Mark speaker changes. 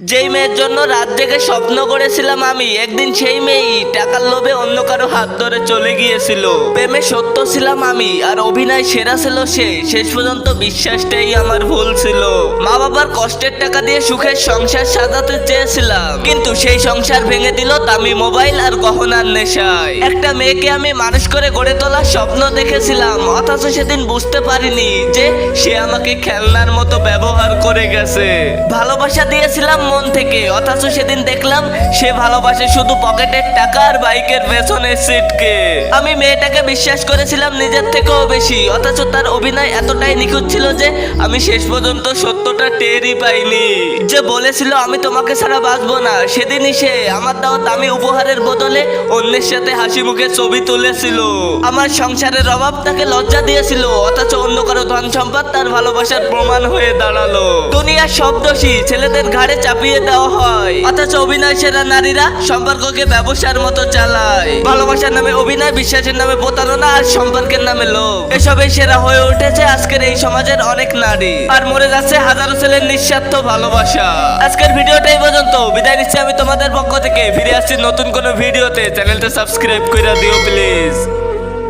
Speaker 1: যেই মেয়ের জন্য রাত জেগে স্বপ্ন করেছিলাম আমি, একদিন সেই মেয়েই টাকার লোভে অন্য কারও হাত ধরে চলে গিয়েছিল। প্রেমে সত্য ছিলাম আমি, আর অভিনয় সেরা ছিল সে, শেষ পর্যন্ত বিশ্বাসটাই আমার ভুল ছিল। মা বাবার কষ্টের টাকা দিয়ে সুখের সংসার সাজাতে চেয়েছিলাম, কিন্তু সেই সংসার ভেঙে দিল দামি মোবাইল আর গহনার নেশায়। একটা মেয়েকে আমি মানুষ করে গড়ে তোলার স্বপ্ন দেখেছিলাম, অথচ সেদিন বুঝতে পারিনি যে সে আমাকে খেলনার মতো ব্যবহার করে গেছে। ভালোবাসা দিয়েছিলাম মন থেকে, অথচ সেদিন দেখলাম সে ভালোবাসে শুধু পকেটের টাকা আর বাইকের পেছনের সিটকে। আমি মেয়েটাকে বিশ্বাস করেছিলাম নিজের থেকেও বেশি, অথচ তার অভিনয় এতটাই নিখুঁত ছিল যে আমি শেষ পর্যন্ত সত্যটা টেরই পাইনি। যে বলেছিল, আমি তোমাকে ছাড়া বাঁচবো না। সেদিনই সে আমার দেওয়া দামি উপহারের বদলে অন্যের সাথে হাসি মুখে ছবি তুলেছিল। আমার সংসারের অভাব তাকে লজ্জা দিয়েছিল, অথচ অন্য কারও ধন সম্পদ তার ভালোবাসার প্রমাণ হয়ে দাঁড়াল। দুনিয়ার সব দোষী ছেলেদের ঘাড়ে চাপিয়ে দেওয়া হয়, অথচ অভিনয় সেরা নারীরা সম্পর্ককে ব্যবসার মতো চালায়। ভালোবাসার নামে অভিনয়, বিশ্বাসের নামে প্রতারণা আর সম্পর্কের নামে লোভ। এসবে সেরা হয়ে উঠেছে আজকের এই সমাজের অনেক নারী। আর মরে যাচ্ছে হাজারো ছেলের নিঃস্বার্থ ভালোবাসা। আজকের ভিডিওটাই পর্যন্ত। বিদায় নিচ্ছি আমি তোমাদের পক্ষ থেকে। ফিরে আসছি নতুন কোনো ভিডিওতে। চ্যানেলটা সাবস্ক্রাইব করে দিও প্লিজ